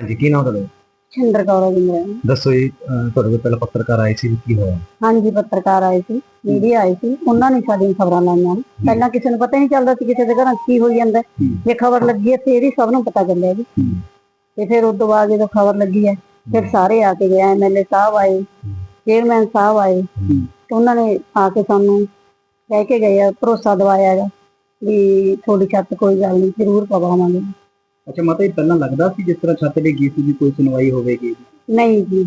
ਹਾਂਜੀ ਕੀ ਨਾਮ ਤੁਹਾਡਾ? ਛਿੰਦਰ ਕੌਰ ਜੀ ਮੇਰਾ ਨਾਮ। ਦੱਸੋ ਜੀ ਅਹ ਤੁਹਾਡੇ ਕੋਲ ਪਹਿਲਾਂ ਪੱਤਰਕਾਰ ਆਏ ਸੀ ਕੀ ਹੋਇਆ? ਹਾਂਜੀ ਪੱਤਰਕਾਰ ਆਏ ਸੀ ਮੀਡੀਆ ਆਏ ਸੀ ਉਹਨਾਂ ਨੇ ਸਾਡੀਆਂ ਖਬਰਾਂ ਲਾਈਆਂ। ਪਹਿਲਾਂ ਕਿਸੇ ਨੂੰ ਪਤਾ ਹੀ ਨਹੀਂ ਚੱਲਦਾ ਸੀ ਕਿਸੇ ਦੇ ਘਰਾਂ 'ਚ ਕੀ ਹੋਈ ਜਾਂਦਾ। ਹੈ। ਹੂੰ। ਜੇ ਖਬਰ ਲੱਗੀ ਹੈ ਫੇਰ ਹੀ ਸਭ ਨੂੰ ਪਤਾ ਚੱਲਿਆ ਜੀ। ਹੂੰ। ਤੇ ਫਿਰ ਉਸ ਤੋਂ ਬਾਅਦ ਜਦੋਂ ਖਬਰ ਲੱਗੀ ਹੈ ਫਿਰ ਸਾਰੇ ਆ ਕੇ ਗਏ ਐਮਐਲਏ ਸਾਹਿਬ ਆਏ ਚੇਅਰਮੈਨ ਸਾਹਿਬ ਆਏ। ਤੇ ਉਹਨਾਂ ਨੇ ਆ ਕੇ ਸਾਨੂੰ ਕਹਿ ਕੇ ਗਏ ਆ ਭਰੋਸਾ ਦਵਾਇਆ ਹੈਗਾ ਵੀ ਤੁਹਾਡੀ ਛੱਤ ਕੋਈ ਗੱਲ ਨਹੀਂ ਜ਼ਰੂਰ ਪਵਾਵਾਂਗੇ। ਅੱਛਾ ਮਤਾ ਇਹ ਪਹਿਲਾਂ ਲੱਗਦਾ ਸੀ ਜਿਸ ਤਰ੍ਹਾਂ ਛੱਤ ਡਿੱਗੀ ਸੀ ਵੀ ਕੋਈ ਸੁਣਵਾਈ ਹੋਵੇਗੀ? ਨਹੀਂ ਜੀ।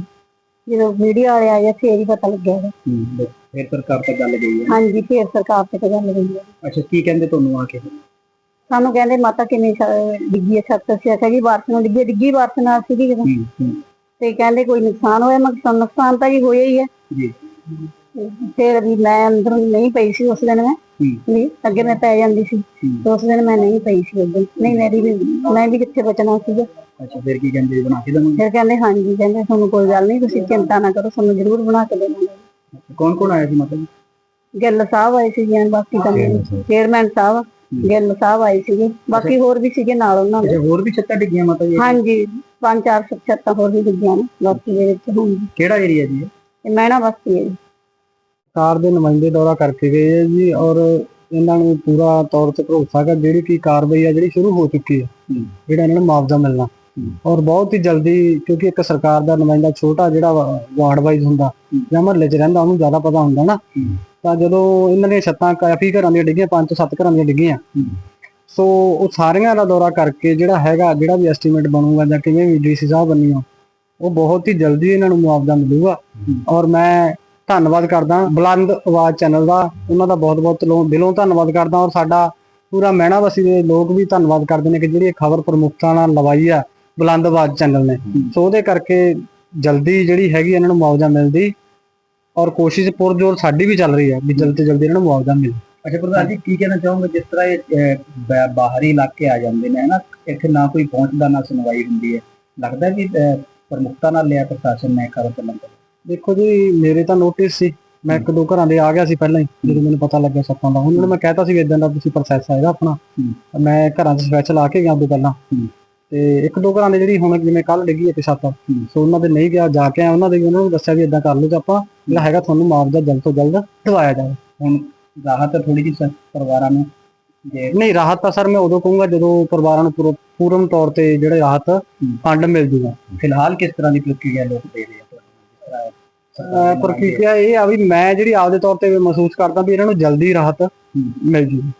ਜਦੋਂ ਮੀਡੀਆ ਵਾਲੇ ਆਏ ਫੇਰ ਹੀ ਪਤਾ ਲੱਗਿਆ ਹੈਗਾ। ਫਿਰ ਸਰਕਾਰ ਤੱਕ ਗੱਲ ਗਈ ਹੈ। ਹਾਂਜੀ ਫੇਰ ਸਰਕਾਰ ਤੇ ਗੱਲ ਗਈ ਹੈ। ਅੱਛਾ ਕੀ ਕਹਿੰਦੇ ਤੁਹਾਨੂੰ ਆ ਕੇ? ਸਾਨੂੰ ਕਹਿੰਦੇ ਮਾਤਾ ਕਿੰਨੀ ਛ- ਡਿੱਗੀ ਹੈ ਛੱਤ? ਅਸੀਂ ਆਖਿਆ ਜੀ ਬਾਰਿਸ਼ ਨਾਲ ਡਿੱਗੀ ਹੈ। ਡਿੱਗੀ ਬਾਰਿਸ਼ ਨਾਲ ਸੀਗੀ ਜਦੋਂ। ਹੂੰ ਹੂੰ। ਤੇ ਕਹਿੰਦੇ ਕੋਈ ਨੁਕਸਾਨ ਹੋਇਆ ਮੈਂ ਕਿਹਾ ਨੁਕਸਾਨ ਤਾਂ ਜੀ ਹੋਇਆ ਹੀ ਹੈ। ਜੀ। ਫਿਰ ਵੀ ਮੈਂ ਅੰਦਰ ਨਹੀਂ ਪਈ ਸੀ ਉਸ ਦਿਨ ਮੈਂ। ਹੂੰ ਵੀ ਅੱਗੇ ਮੈਂ ਪੈ ਜਾਂਦੀ ਸੀ। ਉਸ ਦਿਨ ਮੈਂ ਨਹੀਂ ਪਈ ਸੀ ਉਦੋਂ ਨਹੀਂ ਮੇਰੀ ਵੀ ਮੈਂ ਵੀ ਕਿੱਥੇ ਬਚਣਾ ਸੀਗਾ। ਅੱਛਾ ਫਿਰ ਕੀ ਕਹਿੰਦੇ ਬਣਾ ਕੇ ਦੇਵਾਂਗੇ? ਫਿਰ ਕਹਿੰਦੇ ਹਾਂਜੀ ਕਹਿੰਦੇ ਤੁਹਾਨੂੰ ਕੋਈ ਗੱਲ ਨਹੀਂ ਤੁਸੀਂ ਚਿੰਤਾ ਨਾ ਕਰੋ ਤੁਹਾਨੂੰ ਜ਼ਰੂਰ ਬਣਾ ਕੇ ਦੇਵਾਂਗੇ। ਕੌਣ ਕੌਣ ਆਇਆ ਸੀ ਮਤਾ ਜੀ ਗਿੱਲ ਸਾਹਿਬ ਆਏ ਸੀ ਜੀ ਬਾਕੀ ਤਾਂ ਚੇਅਰਮੈਨ ਸਾਹਿਬ ਗਿੱਲ ਸਾਹਿਬ ਆਏ ਸੀਗੇ। ਬਾਕੀ ਹੋਰ ਵੀ ਸੀਗੇ ਨਾਲ ਉਹਨਾਂ ਦੇ। ਹੋਰ ਵੀ ਛੱਤਾਂ ਡਿੱਗੀਆਂ ਮਾਤਾ ਜੀ ਹਾਂਜੀ ਪੰਜ ਚਾਰ ਛੱਤਾਂ ਹੋਰ ਵੀ ਡਿੱਗੀਆਂ ਨੇ ਬਾਕੀ ਦੇ ਵਿੱਚ ਹੁਣ ਕਿਹੜਾ ਏਰੀਆ ਜੀ ਇਹ? ਤੇ ਮਹਿਣਾ ਬਸਤੀ ਹੈ ਜੀ। ਸਰਕਾਰ ਦੇ ਨੁਮਾਇੰਦੇ ਦੌਰਾ ਕਰਕੇ ਗਏ ਹੈ ਜੀ ਔਰ ਇਹਨਾਂ ਨੂੰ ਪੂਰਾ ਤੌਰ ਤੇ ਭਰੋਸਾ ਹੈ ਜਿਹੜੀ ਕੀ ਕਾਰਵਾਈ ਹੈ ਜਿਹੜੀ ਸ਼ੁਰੂ ਹੋ ਚੁੱਕੀ ਹੈ। ਜਿਹੜਾ ਇਹਨਾਂ ਨੂੰ ਮੁਆਵਜ਼ਾ ਮਿਲਣਾ। ਔਰ ਬਹੁਤ ਹੀ ਜਲਦੀ ਕਿਉਂਕਿ ਇੱਕ ਸਰਕਾਰ ਦਾ ਨੁਮਾਇੰਦਾ ਛੋਟਾ ਜਿਹੜਾ ਵਾਰਡ ਵਾਈਜ਼ ਹੁੰਦਾ। ਜਾਂ ਮਹੱਲੇ 'ਚ ਰਹਿੰਦਾ ਉਹਨੂੰ ਜ਼ਿਆਦਾ ਪਤਾ ਹੁੰਦਾ ਨਾ। ਤਾਂ ਜਦੋਂ ਇਹਨਾਂ ਦੀਆਂ ਛੱਤਾਂ ਕਾਫੀ ਘਰਾਂ ਦੀਆਂ ਡਿੱਗੀਆਂ ਪੰਜ ਤੋਂ ਸੱਤ ਘਰਾਂ ਦੀਆਂ ਡਿੱਗੀਆਂ। ਸੋ ਉਹ ਸਾਰੀਆਂ ਦਾ ਦੌਰਾ ਕਰਕੇ ਜਿਹੜਾ ਹੈਗਾ ਜਿਹੜਾ ਵੀ ਐਸਟੀਮੇਟ ਬਣੂਗਾ ਜਾਂ ਕਿਵੇਂ ਵੀ ਡੀਸੀ ਸਾਹਿਬ ਬੰਨੀਓ ਉਹ ਬਹੁਤ ਹੀ ਜਲਦੀ ਇਹਨਾਂ ਨੂੰ ਮੁਆਵਜ਼ਾ ਮਿਲੂਗਾ। ਔਰ ਮੈਂ ਧੰਨਵਾਦ ਕਰਦਾ ਬੁਲੰਦ ਆਵਾਜ਼ ਚੈਨਲ ਦਾ। ਉਹਨਾਂ ਦਾ ਬਹੁਤ-ਬਹੁਤ ਦਿਲੋਂ ਧੰਨਵਾਦ ਕਰਦਾ ਔਰ ਸਾਡਾ ਪੂਰਾ ਮਹਿਣਾ ਵਸੀ ਦੇ ਲੋਕ ਵੀ ਧੰਨਵਾਦ ਕਰਦੇ ਨੇ ਕਿ ਜਿਹੜੀ ਇਹ ਖਬਰ ਪ੍ਰਮੁੱਖਤਾ ਨਾਲ ਲਵਾਈ ਆ ਬੁਲੰਦ ਆਵਾਜ਼ ਚੈਨਲ ਨੇ। ਸੋ ਉਹਦੇ ਕਰਕੇ ਜਲਦੀ ਜਿਹੜੀ ਹੈਗੀ ਇਹਨਾਂ ਨੂੰ ਮੁਆਵਜ਼ਾ ਮਿਲਦੀ ਔਰ ਕੋਸ਼ਿਸ਼ ਪੁਰਜੋਰ ਸਾਡੀ ਵੀ ਚੱਲ ਰਹੀ ਹੈ ਵੀ ਜਲਦੀ ਤੋਂ ਜਲਦੀ ਇਹਨਾਂ ਨੂੰ ਮੁਆਵਜ਼ਾ ਮਿਲੇ। ਅੱਛਾ ਪ੍ਰਧਾਨ ਜੀ, ਕੀ ਕਹਿਣਾ ਚਾਹੋਗੇ? ਜਿਸ ਤਰ੍ਹਾਂ ਇਹ ਬਾਹਰੀ ਇਲਾਕੇ ਆ ਜਾਂਦੇ ਨੇ, ਹਨਾ? ਇੱਥੇ ਨਾ ਕੋਈ ਪਹੁੰਚਦਾ ਨਾ ਸੁਣਵਾਈ ਹੁੰਦੀ ਹੈ। ਲੱਗਦਾ ਕਿ ਪ੍ਰਮੁੱਖਤਾ ਨਾਲ ਲਿਆ ਪ੍ਰਸ਼ਾਸਨ ਨੇ ਖਬਰ ਚੱਲਣ ਦੇਖੋ ਜੀ ਮੇਰੇ ਤਾਂ ਨੋਟਿਸ ਸੀ। ਮੈਂ ਇੱਕ ਦੋ ਘਰਾਂ ਦੇ ਆ ਗਿਆ ਸੀ ਪਹਿਲਾਂ ਹੀ ਜਦੋਂ ਮੈਨੂੰ ਪਤਾ ਲੱਗਿਆ ਸੱਪਾਂ ਦਾ। ਉਹਨਾਂ ਨੂੰ ਮੈਂ ਕਹਿਤਾ ਸੀ ਵੀ ਇਦਾਂ ਦਾ ਤੁਸੀਂ ਪ੍ਰੋਸੈਸ ਆਏਗਾ ਆਪਣਾ। ਹੂੰ। ਤਾਂ ਮੈਂ ਘਰਾਂ 'ਚ ਸਪੈਸ਼ਲ ਆ ਕੇ ਗਿਆ ਉਦੋਂ ਪਹਿਲਾਂ। ਹੂੰ। ਤੇ ਇੱਕ ਦੋ ਘਰਾਂ ਦੇ ਜਿਹੜੀ ਹੁਣ ਜਿਵੇਂ ਕੱਲ ਡਿੱਗੀ ਇੱਕ ਛੱਤ ਸੋ ਉਹਨਾਂ ਦੇ ਨਹੀਂ ਗਿਆ ਜਾ ਕੇ ਆਇਆ ਉਹਨਾਂ ਦੇ ਵੀ ਉਹਨਾਂ ਨੂੰ ਦੱਸਿਆ ਵੀ ਇਦਾਂ ਕਰ ਲਓ ਤੇ ਆਪਾਂ। ਜਿਹੜਾ ਹੈਗਾ ਤੁਹਾਨੂੰ ਮੁਆਵਜ਼ਾ ਜਲਦ ਤੋਂ ਜਲਦ ਦਿਵਾਇਆ ਜਾਵੇ। ਹੁਣ ਰਾਹਤ ਥੋੜੀ ਜਿਹੀ ਸ- ਪਰਿਵਾਰਾਂ ਨੂੰ ਜੇ ਨਹੀਂ ਰਾਹਤ ਤਾਂ ਸਰ ਮੈਂ ਉਦੋਂ ਕਹੂੰਗਾ ਜਦੋਂ ਪਰਿਵਾਰਾਂ ਨੂੰ ਪੂਰਾ- ਪੂਰਨ ਤੌਰ ਤੇ ਜਿਹੜੇ ਰਾਹਤ ਫੰਡ ਮਿਲ ਜੂਗਾ। ਫਿਲਹਾਲ ਕਿਸ ਤਰ੍ਹਾਂ ਦੀ ਪ੍ਰਕਿਰਿਆ ਲੋਕ ਦੇ ਰਹੇ ਆ? ਅਹ ਪ੍ਰਕਿਰਿਆ ਇਹ ਆ ਵੀ ਮੈਂ ਜਿਹੜੀ ਆਪਦੇ ਤੌਰ ਤੇ ਮਹਿਸੂਸ ਕਰਦਾ ਵੀ ਇਹਨਾਂ ਨੂੰ ਜਲਦੀ ਰਾਹਤ ਮਿਲ ਜੂਗੀ